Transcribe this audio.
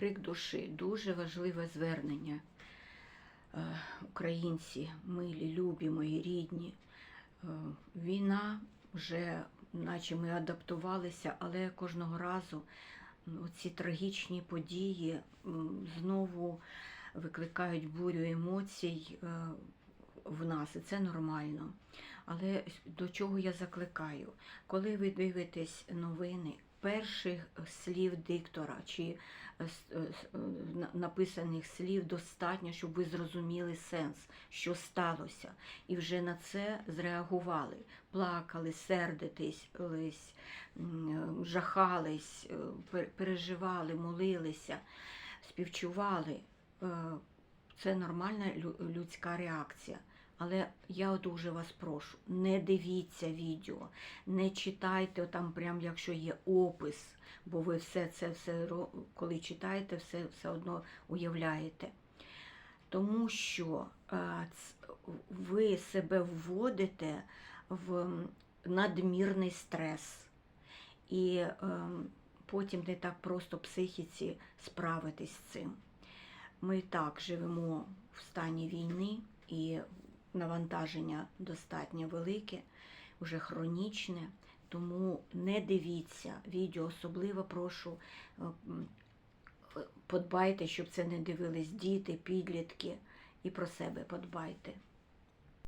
крик душі, дуже важливе звернення. Е, Українці, милі, любі, мої рідні. Е, Війна вже, наче ми адаптувалися, але кожного разу ці трагічні події знову викликають бурю емоцій е, в нас, і це нормально. Але до чого я закликаю? Коли ви дивитесь новини, перших слів диктора чи е, е, е, на- написаних слів достатньо, щоб ви зрозуміли сенс, що сталося, і вже на це зреагували, плакали, сердитись, жахались, переживали, молилися, співчували. Це нормальна людська реакція. Але я дуже вас прошу, не дивіться відео, не читайте там, прям якщо є опис, бо ви все це все коли читаєте, все, все одно уявляєте. Тому що е, ви себе вводите в надмірний стрес. І е, потім не так просто психіці справитись з цим. Ми так живемо в стані війни і навантаження достатньо велике, вже хронічне. Тому не дивіться відео, особливо прошу е, подбайте, щоб це не дивились діти, підлітки, і про себе подбайте.